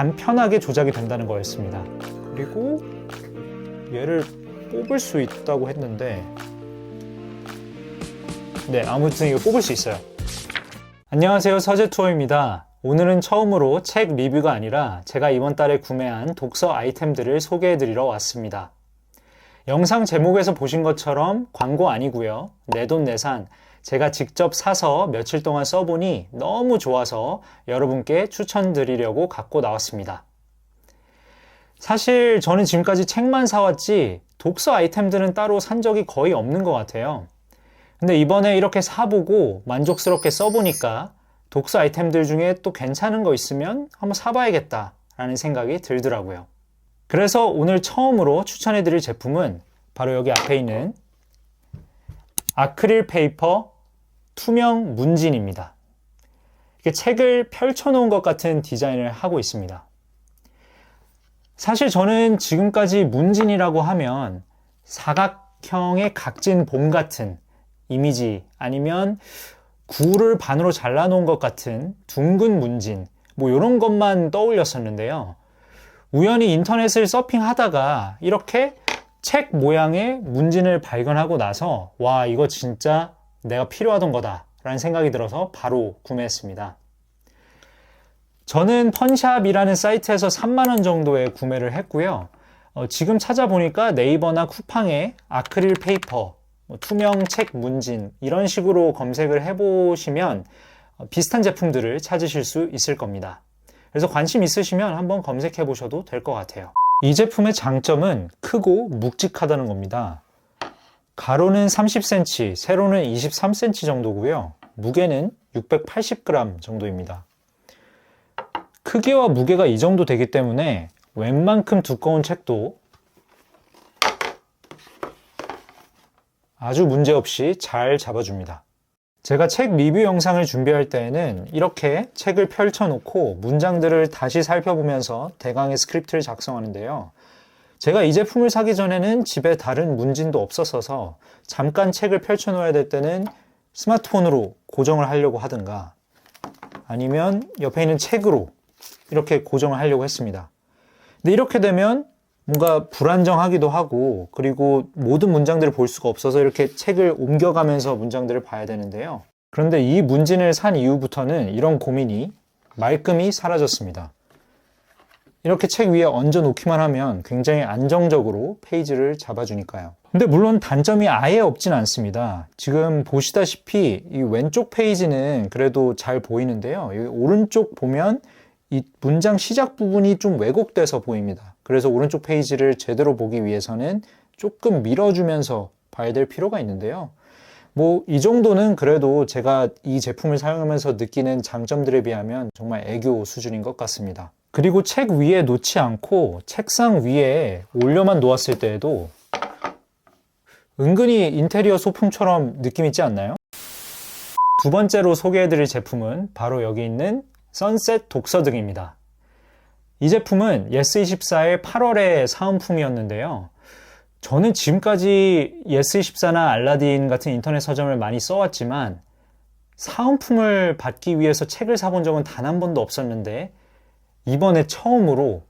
간편하게 조작이 된다는 거였습니다. 그리고 얘를 뽑을 수 있다고 했는데 네, 아무튼 이거 뽑을 수 있어요. 안녕하세요. 서재투어입니다. 오늘은 처음으로 책 리뷰가 아니라 제가 이번 달에 구매한 독서 아이템들을 소개해드리러 왔습니다. 영상 제목에서 보신 것처럼 광고 아니고요. 내돈내산 제가 직접 사서 며칠 동안 써보니 너무 좋아서 여러분께 추천드리려고 갖고 나왔습니다. 사실 저는 지금까지 책만 사왔지 독서 아이템들은 따로 산 적이 거의 없는 것 같아요. 근데 이번에 이렇게 사보고 만족스럽게 써보니까 독서 아이템들 중에 또 괜찮은 거 있으면 한번 사봐야겠다 라는 생각이 들더라고요. 그래서 오늘 처음으로 추천해드릴 제품은 바로 여기 앞에 있는 아크릴 페이퍼 투명 문진입니다. 책을 펼쳐놓은 것 같은 디자인을 하고 있습니다. 사실 저는 지금까지 문진이라고 하면 사각형의 각진 봄 같은 이미지 아니면 굴을 반으로 잘라놓은 것 같은 둥근 문진 뭐 이런 것만 떠올렸었는데요. 우연히 인터넷을 서핑하다가 이렇게 책 모양의 문진을 발견하고 나서 와 이거 진짜 내가 필요하던 거다 라는 생각이 들어서 바로 구매했습니다. 저는 펀샵이라는 사이트에서 3만원 정도에 구매를 했고요. 어, 지금 찾아보니까 네이버나 쿠팡에 아크릴 페이퍼, 뭐 투명 책 문진 이런 식으로 검색을 해보시면 어, 비슷한 제품들을 찾으실 수 있을 겁니다. 그래서 관심 있으시면 한번 검색해 보셔도 될 것 같아요. 이 제품의 장점은 크고 묵직하다는 겁니다. 가로는 30cm, 세로는 23cm 정도고요. 무게는 680g 정도입니다. 크기와 무게가 이 정도 되기 때문에 웬만큼 두꺼운 책도 아주 문제없이 잘 잡아줍니다. 제가 책 리뷰 영상을 준비할 때에는 이렇게 책을 펼쳐놓고 문장들을 다시 살펴보면서 대강의 스크립트를 작성하는데요. 제가 이 제품을 사기 전에는 집에 다른 문진도 없었어서 잠깐 책을 펼쳐 놓아야 될 때는 스마트폰으로 고정을 하려고 하든가 아니면 옆에 있는 책으로 이렇게 고정을 하려고 했습니다. 근데 이렇게 되면 뭔가 불안정하기도 하고 그리고 모든 문장들을 볼 수가 없어서 이렇게 책을 옮겨가면서 문장들을 봐야 되는데요. 그런데 이 문진을 산 이후부터는 이런 고민이 말끔히 사라졌습니다. 이렇게 책 위에 얹어 놓기만 하면 굉장히 안정적으로 페이지를 잡아주니까요. 근데 물론 단점이 아예 없진 않습니다. 지금 보시다시피 이 왼쪽 페이지는 그래도 잘 보이는데요. 여기 오른쪽 보면 이 문장 시작 부분이 좀 왜곡돼서 보입니다. 그래서 오른쪽 페이지를 제대로 보기 위해서는 조금 밀어주면서 봐야 될 필요가 있는데요. 뭐, 이 정도는 그래도 제가 이 제품을 사용하면서 느끼는 장점들에 비하면 정말 애교 수준인 것 같습니다. 그리고 책 위에 놓지 않고 책상 위에 올려만 놓았을 때에도 은근히 인테리어 소품처럼 느낌 있지 않나요? 두 번째로 소개해드릴 제품은 바로 여기 있는 선셋 독서등입니다. 이 제품은 예스24의 8월의 사은품이었는데요. 저는 지금까지 예스24나 알라딘 같은 인터넷 서점을 많이 써왔지만 사은품을 받기 위해서 책을 사본 적은 단 한 번도 없었는데 이번에 처음으로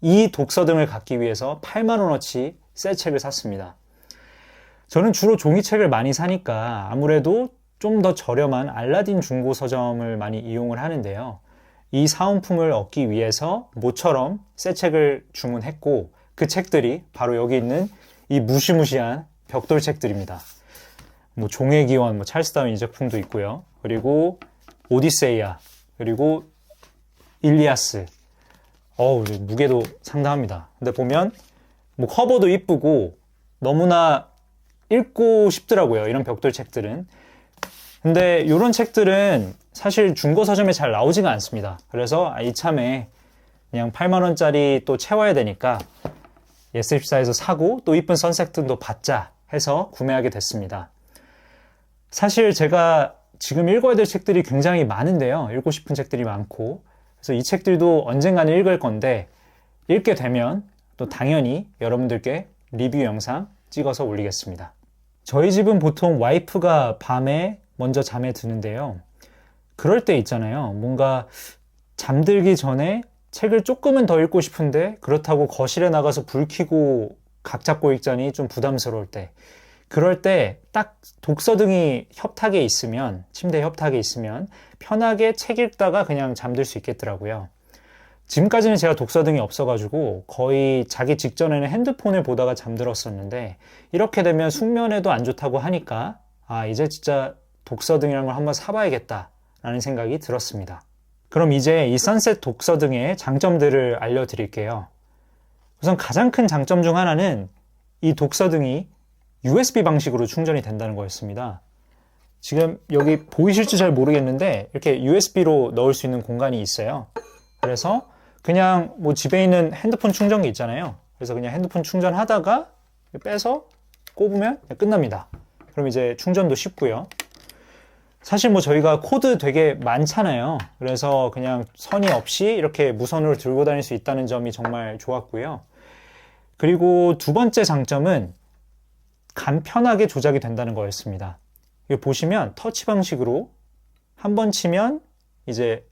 이 독서 등을 갖기 위해서 8만원어치 새 책을 샀습니다. 저는 주로 종이책을 많이 사니까 아무래도 좀 더 저렴한 알라딘 중고 서점을 많이 이용을 하는데요. 이 사은품을 얻기 위해서 모처럼 새 책을 주문했고 그 책들이 바로 여기 있는 이 무시무시한 벽돌 책들입니다. 뭐 종의 기원, 뭐 찰스 다윈 이 제품도 있고요. 그리고 오디세이아, 그리고 일리아스. 어우, 무게도 상당합니다. 근데 보면 뭐 커버도 이쁘고 너무나 읽고 싶더라고요. 이런 벽돌 책들은. 근데 이런 책들은 사실 중고 서점에 잘 나오지가 않습니다. 그래서 아, 이참에 그냥 8만 원짜리 또 채워야 되니까 예스24에서 사고 또 이쁜 선색등도 받자 해서 구매하게 됐습니다. 사실 제가 지금 읽어야 될 책들이 굉장히 많은데요. 읽고 싶은 책들이 많고 그래서 이 책들도 언젠가는 읽을 건데 읽게 되면 또 당연히 여러분들께 리뷰 영상 찍어서 올리겠습니다. 저희 집은 보통 와이프가 밤에 먼저 잠에 드는데요. 그럴 때 있잖아요. 뭔가 잠들기 전에 책을 조금은 더 읽고 싶은데 그렇다고 거실에 나가서 불 켜고 각 잡고 읽자니 좀 부담스러울 때 그럴 때 딱 독서 등이 협탁에 있으면 침대 협탁에 있으면 편하게 책 읽다가 그냥 잠들 수 있겠더라고요. 지금까지는 제가 독서 등이 없어가지고 거의 자기 직전에는 핸드폰을 보다가 잠들었었는데 이렇게 되면 숙면에도 안 좋다고 하니까 아 이제 진짜 독서 등이라는 걸 한번 사봐야겠다라는 생각이 들었습니다. 그럼 이제 이 선셋 독서 등의 장점들을 알려드릴게요. 우선 가장 큰 장점 중 하나는 이 독서 등이 USB 방식으로 충전이 된다는 거였습니다. 지금 여기 보이실지 잘 모르겠는데 이렇게 USB로 넣을 수 있는 공간이 있어요. 그래서 그냥 뭐 집에 있는 핸드폰 충전기 있잖아요. 그래서 그냥 핸드폰 충전하다가 빼서 꼽으면 끝납니다. 그럼 이제 충전도 쉽고요. 사실 뭐 저희가 코드 되게 많잖아요. 그래서 그냥 선이 없이 이렇게 무선으로 들고 다닐 수 있다는 점이 정말 좋았고요. 그리고 두 번째 장점은 간편하게 조작이 된다는 거였습니다. 이거 보시면 터치 방식으로 한 번 치면 이제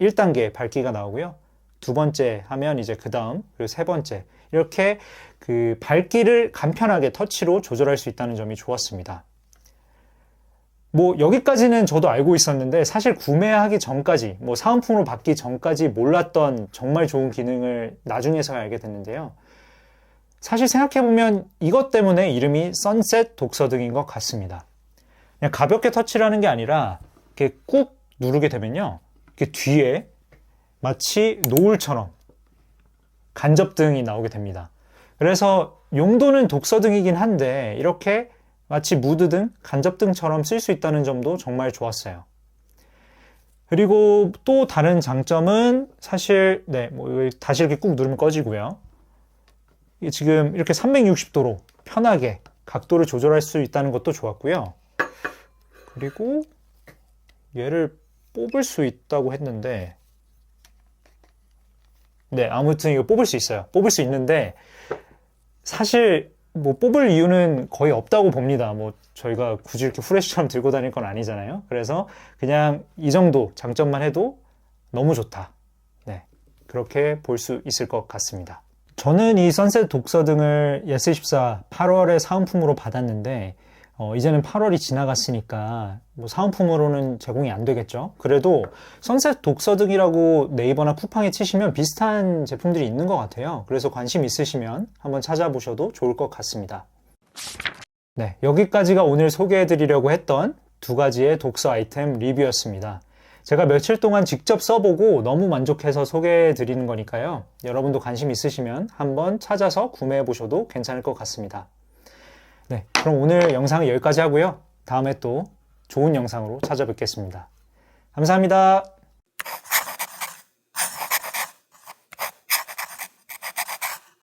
1단계 밝기가 나오고요. 두 번째 하면 이제 그 다음, 그리고 세 번째. 이렇게 그 밝기를 간편하게 터치로 조절할 수 있다는 점이 좋았습니다. 뭐 여기까지는 저도 알고 있었는데 사실 구매하기 전까지 뭐 사은품으로 받기 전까지 몰랐던 정말 좋은 기능을 나중에서야 알게 됐는데요. 사실 생각해보면 이것 때문에 이름이 선셋 독서등인 것 같습니다. 그냥 가볍게 터치를 하는 게 아니라 이렇게 꾹 누르게 되면요. 이렇게 뒤에 마치 노을처럼 간접등이 나오게 됩니다. 그래서 용도는 독서등이긴 한데 이렇게 마치 무드등, 간접등처럼 쓸 수 있다는 점도 정말 좋았어요. 그리고 또 다른 장점은 사실 네, 뭐 다시 이렇게 꾹 누르면 꺼지고요. 지금 이렇게 360도로 편하게 각도를 조절할 수 있다는 것도 좋았고요. 그리고 얘를 뽑을 수 있다고 했는데 네, 아무튼 이거 뽑을 수 있어요. 뽑을 수 있는데 사실 뭐 뽑을 이유는 거의 없다고 봅니다. 뭐 저희가 굳이 이렇게 후레쉬처럼 들고 다닐 건 아니잖아요. 그래서 그냥 이 정도 장점만 해도 너무 좋다. 네. 그렇게 볼 수 있을 것 같습니다. 저는 이 선셋 독서 등을 예스24 8월에 사은품으로 받았는데 어, 이제는 8월이 지나갔으니까 뭐 사은품으로는 제공이 안 되겠죠. 그래도 선셋 독서 등이라고 네이버나 쿠팡에 치시면 비슷한 제품들이 있는 것 같아요. 그래서 관심 있으시면 한번 찾아보셔도 좋을 것 같습니다. 네, 여기까지가 오늘 소개해드리려고 했던 두 가지의 독서 아이템 리뷰였습니다. 제가 며칠 동안 직접 써보고 너무 만족해서 소개해 드리는 거니까요. 여러분도 관심 있으시면 한번 찾아서 구매해 보셔도 괜찮을 것 같습니다. 네, 그럼 오늘 영상은 여기까지 하고요. 다음에 또 좋은 영상으로 찾아뵙겠습니다. 감사합니다.